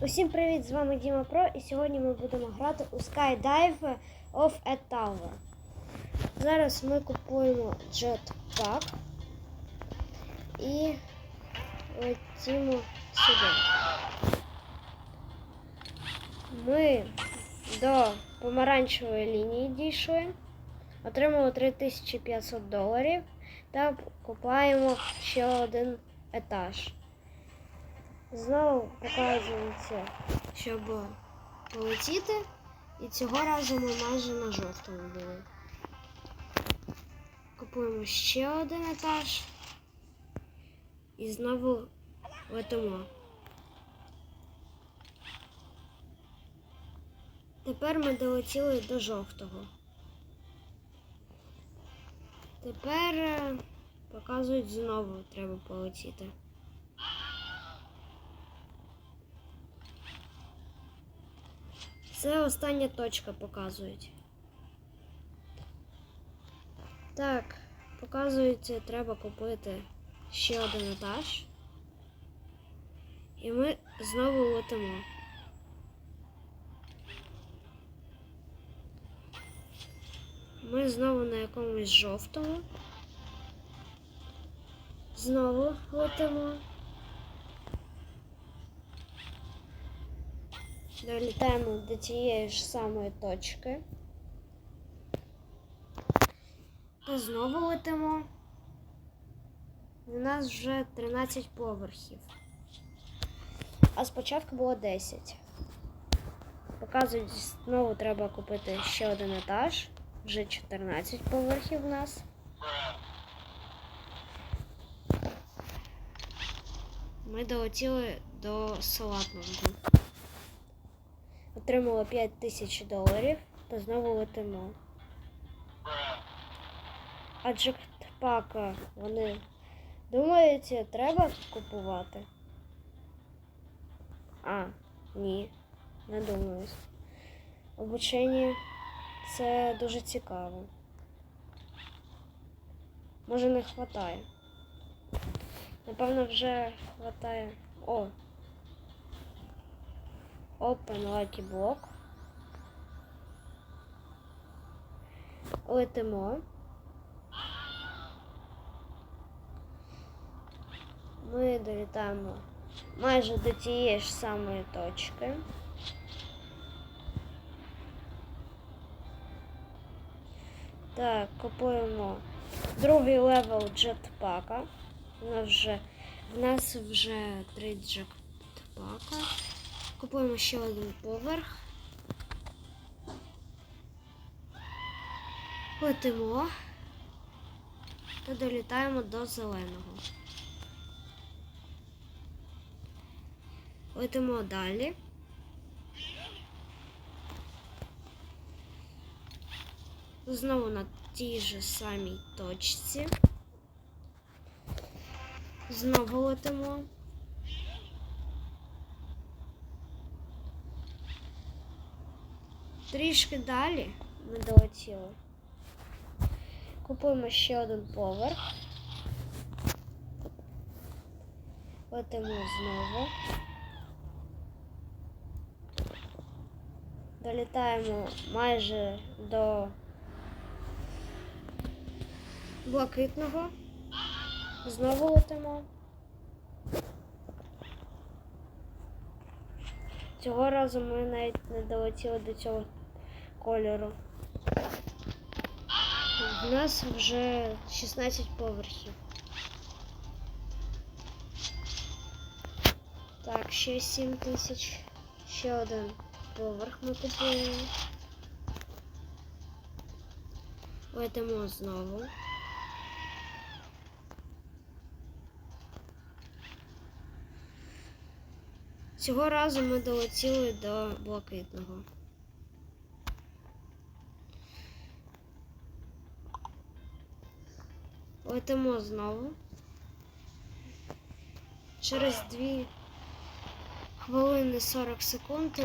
Усім привіт! З вами Діма Про і сьогодні ми будемо грати у Skydive of a Tower. Зараз ми купуємо jetpack і летимо сюди. Ми до помаранчевої лінії дійшли, отримали 3500 доларів та купаємо ще один етаж. Знову показується, щоб полетіти. І цього разу ми майже на жовтому були. Купуємо ще один етаж і знову летимо. Тепер ми долетіли до жовтого. Тепер е, показують знову треба полетіти. Це остання точка показують. Так, показується, треба купити ще один етаж. І ми знову летимо. Ми знову на якомусь жовтому. Знову летимо. Долітаємо до тієї ж самої точки. Та знову летимо. У нас вже 13 поверхів. А спочатку було 10. Показують, знову треба купити ще один етаж. Вже 14 поверхів у нас. Ми долетіли до салатного. Отримала 5 тисяч доларів та знову летимо. А джекпака вони думаєте, треба купувати? А, ні, не думаю. Обучення це дуже цікаво. Може не вистачає. Напевно, вже вистачає. О! Open Lucky Block. Летимо. Ми долітаємо майже до тієї ж самої точки. Так, купуємо другий левел джетпака. У нас вже, в нас вже три джетпака. Купуємо ще один поверх. Летимо та долітаємо до зеленого. Летимо далі. Знову на тій же самій точці. Знову летимо. Трішки далі ми долетіли. Купуємо ще один поверх. Летимо знову. Долітаємо майже до блакитного. Знову летимо. Цього разу ми навіть не долетіли до цього кольору. У нас вже 16 поверхів. Так, ще 7 тисяч. Ще один поверх ми купуємо. Летимо знову. Цього разу ми долетіли до блакитного. Летимо знову. Через 2 хвилини 40 секунд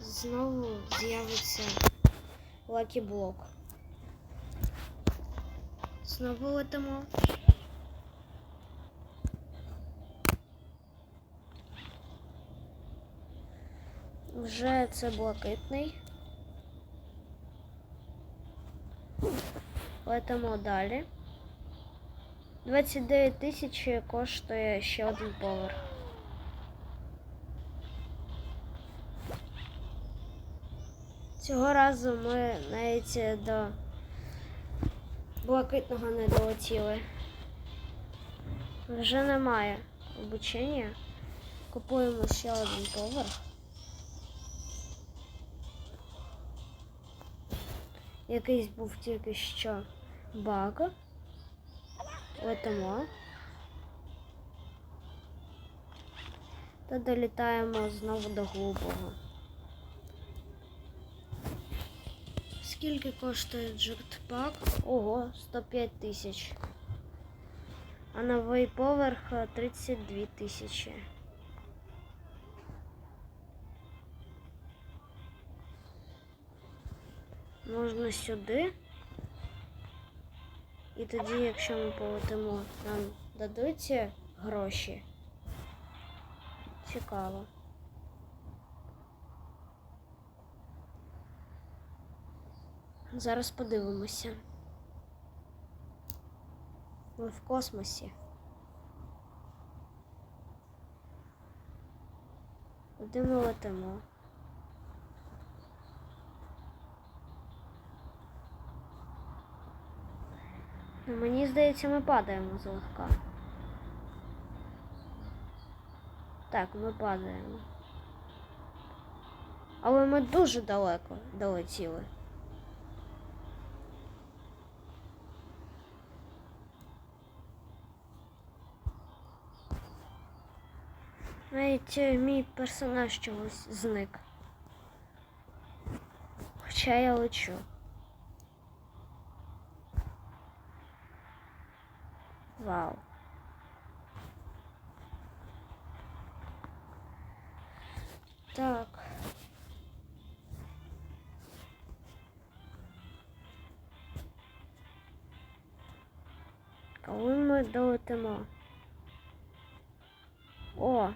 знову з'явиться лакі блок. Знову летимо. Вже це блакитний. Летимо далі. 29 тисяч коштує ще один поверх. Цього разу ми навіть до блакитного не долетіли. Вже немає обучення. Купуємо ще один поверх. Якийсь був тільки що баг. Летимо. Та долітаємо знову до глупого. Скільки коштує джетпак? Ого, 105 тисяч. А новий поверх е, 32 тисячі. Можна сюди. І тоді, якщо ми полетимо, нам дадуть гроші. Цікаво. Зараз подивимося. Ми в космосі. Куди ми летимо? Мені здається, ми падаємо злегка. Так, ми падаємо. Але ми дуже далеко долетіли. Навіть е, мій персонаж чогось зник. Хоча я лечу. Вау. Так. Коли ми долетимо? О!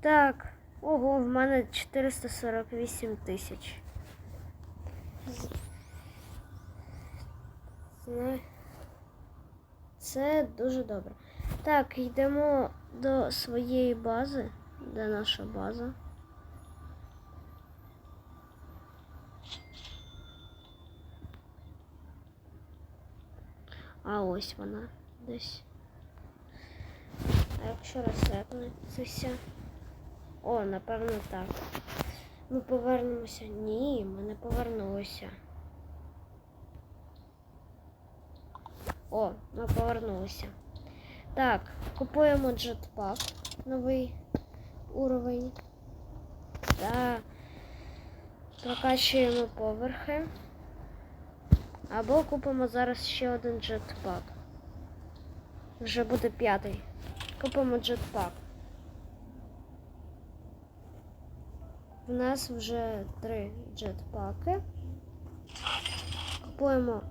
Так, ого, в мене 448 тисяч. Це- Це дуже добре. Так, йдемо до своєї бази. Де наша база? А ось вона десь. А якщо розсепнутися? О, напевно так. Ми повернемося. Ні, ми не повернулися. О, ми повернулися. Так, купуємо джетпак, новий уровень. Та прокачуємо поверхи. Або купимо зараз ще один джетпак. Вже буде п'ятий. Купимо джетпак. У нас вже три джетпаки. Купуємо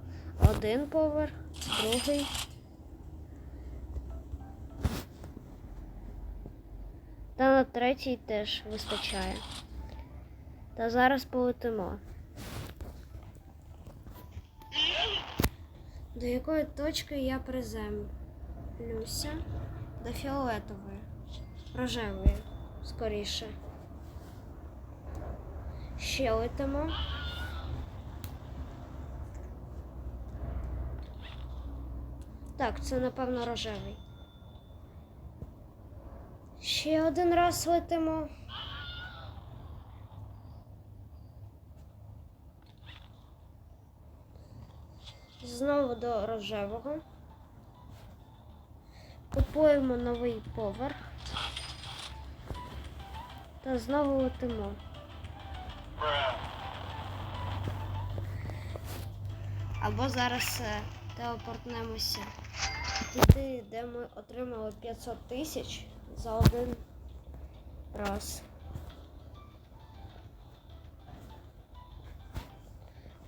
один поверх, другий. Та на третій теж вистачає. Та зараз полетимо. До якої точки я приземлюся? До фіолетової. Рожевої, скоріше. Ще летимо. Так, це напевно рожевий. Ще один раз летимо. Знову до рожевого. Купуємо новий поверх. Та знову летимо. Або зараз е, телепортнемося туди, де ми отримали 500 тисяч за один раз.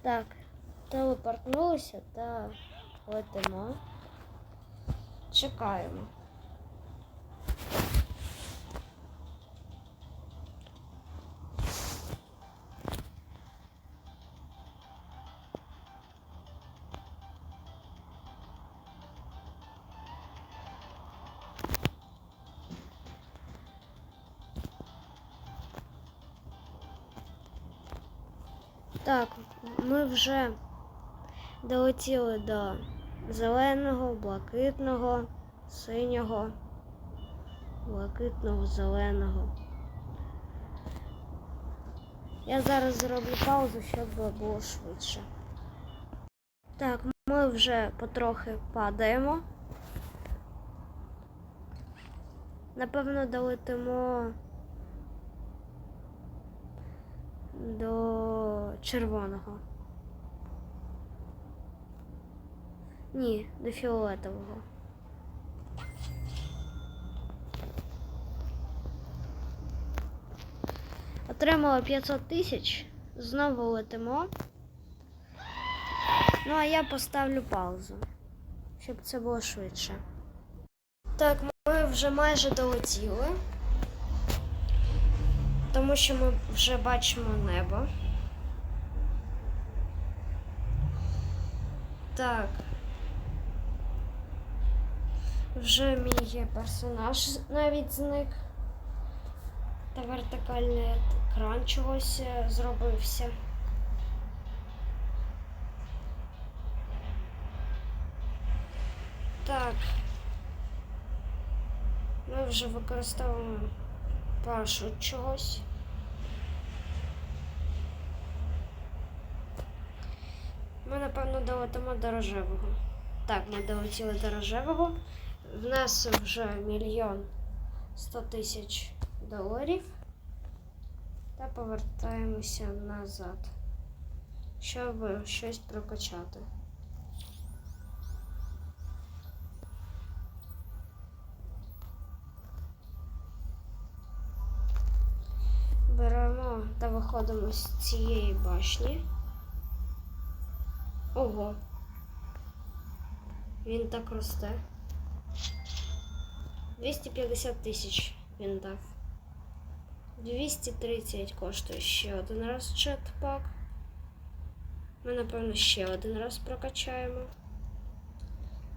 Так, телепортнулися та летимо. Чекаємо. Так, ми вже долетіли до зеленого, блакитного, синього, блакитного, зеленого. Я зараз зроблю паузу, щоб було швидше. Так, ми вже потрохи падаємо. Напевно, долетимо до червоного. Ні, до фіолетового. Отримала 500 тисяч. Знову летимо. Ну, а я поставлю паузу, щоб це було швидше. Так, ми вже майже долетіли, тому що ми вже бачимо небо. Так. Вже мій персонаж навіть зник. Та вертикальний екран чогось е, зробився. Так. Ми вже використовуємо парашут чогось. Ми, напевно, долетимо до рожевого. Так, ми долетіли до рожевого. В нас вже мільйон сто тисяч доларів. Та повертаємося назад, щоб щось прокачати. Беремо та виходимо з цієї башні. Ого. Він так росте. 250 тисяч він дав. 230 коштує ще один раз джетпак. Ми, напевно, ще один раз прокачаємо.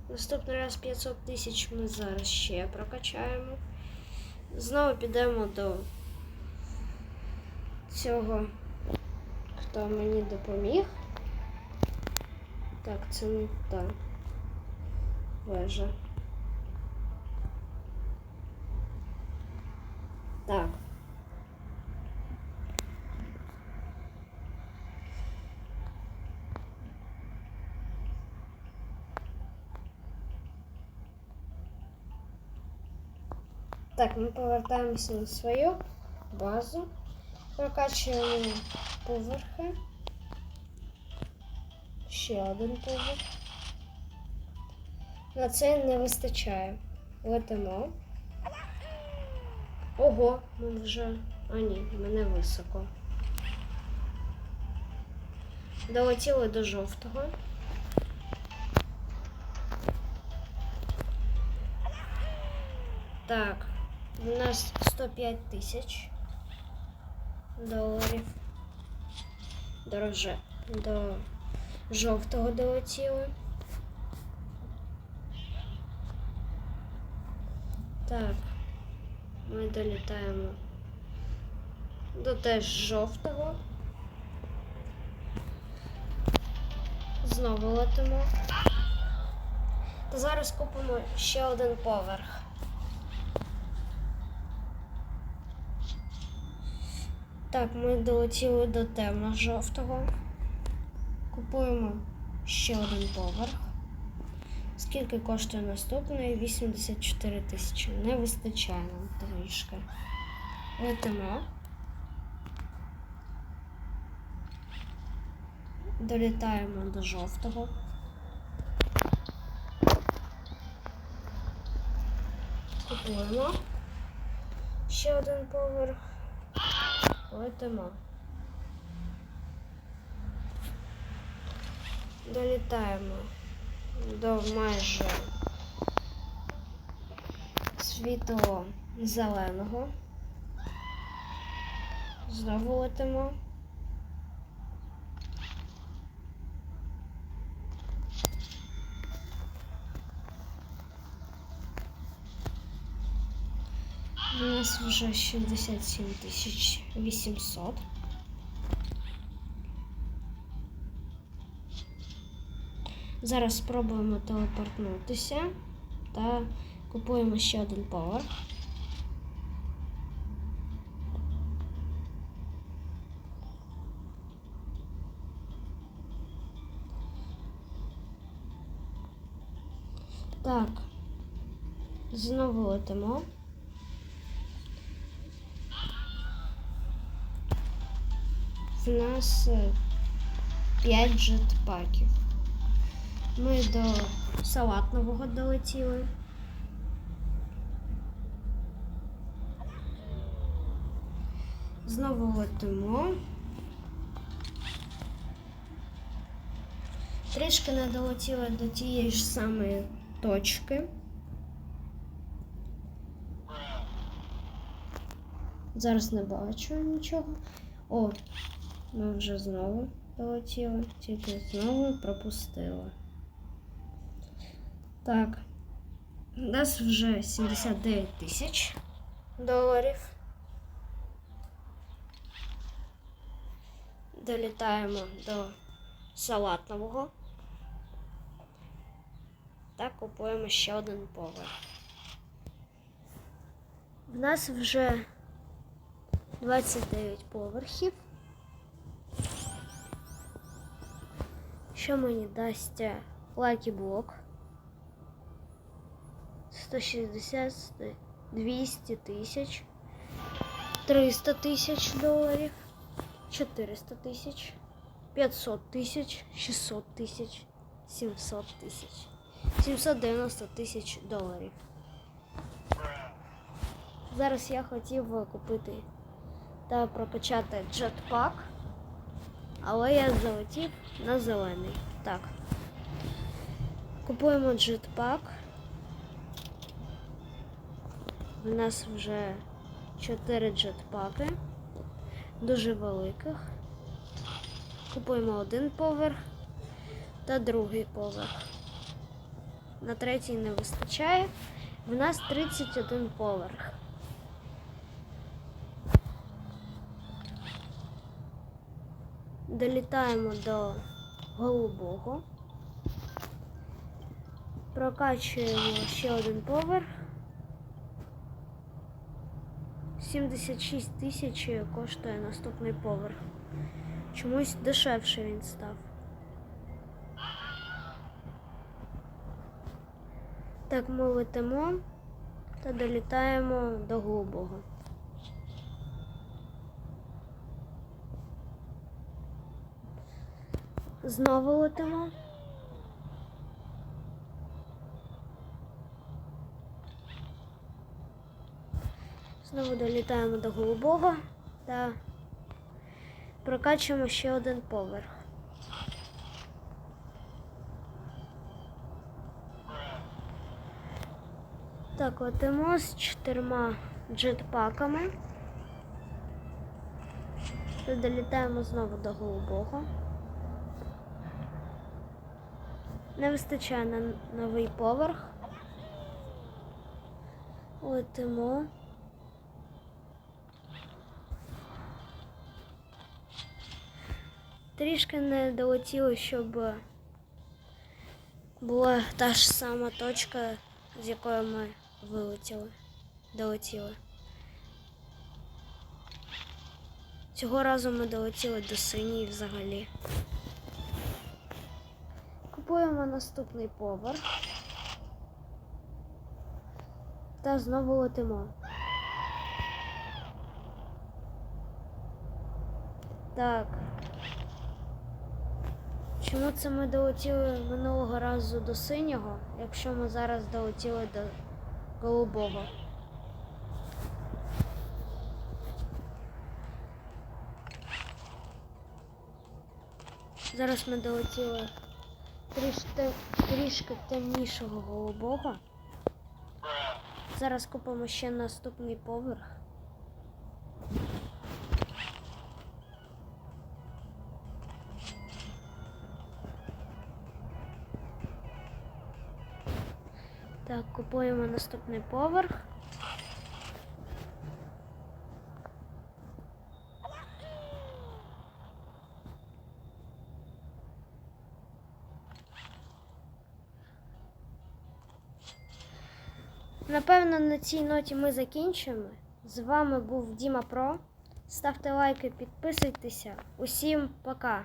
Наступний раз 500 тисяч ми зараз ще прокачаємо. Знову підемо до цього, хто мені допоміг. Так, це не та. Так. Так, ми повертаємося на свою базу, прокачуємо поверхи. Ще один поверх. На це не вистачає. Летимо. Ого, ми вже. А ні, мене високо. Долетіли до жовтого. Так, у нас 105 тисяч доларів. Дороже до жовтого долетіли. Так, ми долітаємо до теж жовтого. Знову летимо. Та зараз купимо ще один поверх. Так, ми долетіли до темно-жовтого. Купуємо ще один поверх. Скільки коштує наступний? 84 тисячі. Не вистачає нам трішки. Летимо. Долітаємо до жовтого. Купуємо. Ще один поверх. Летимо. Долітаємо до майже світло зеленого. Знову летимо. У нас вже 67 тисяч 800. Зараз спробуємо телепортнутися та купуємо ще один поверх. Так. Знову летимо. В нас 5 джетпаків. Ми до салатнового долетіли. Знову летимо. Трішки не долетіли до тієї ж самої точки. Зараз не бачу нічого. О, ми вже знову долетіли, тільки знову пропустили. Так. У нас вже 79 тисяч доларів. Долітаємо до салатнового. Та купуємо ще один поверх. В нас вже 29 поверхів. Що мені дасть лакі блок? 160, 200 тисяч, 300 тисяч доларів, 400 тисяч, 500 тисяч, 600 тисяч, 700 тисяч, 790 тисяч доларів. Зараз я хотів купити та прокачати джетпак, але я залетів на зелений. Так. Купуємо джетпак. У нас вже 4 джетпаки, дуже великих. Купуємо один поверх та другий поверх. На третій не вистачає. В нас 31 поверх. Долітаємо до голубого. Прокачуємо ще один поверх. 76 тисяч коштує наступний поверх. Чомусь дешевше він став. Так ми летимо та долітаємо до голубого. Знову летимо. Знову долітаємо до голубого та прокачуємо ще один поверх. Так, летимо з чотирма джетпаками. Та долітаємо знову до голубого. Не вистачає на новий поверх. Летимо. Трішки не долетіло, щоб була та ж сама точка, з якої ми вилетіли, долетіли. Цього разу ми долетіли до синьої взагалі. Купуємо наступний поверх та знову летимо. Так. Чому це ми долетіли минулого разу до синього, якщо ми зараз долетіли до голубого? Зараз ми долетіли трішки, трішки темнішого голубого. Зараз купимо ще наступний поверх. купуємо наступний поверх. Напевно, на цій ноті ми закінчимо. З вами був Діма Про. Ставте лайки, підписуйтеся. Усім пока!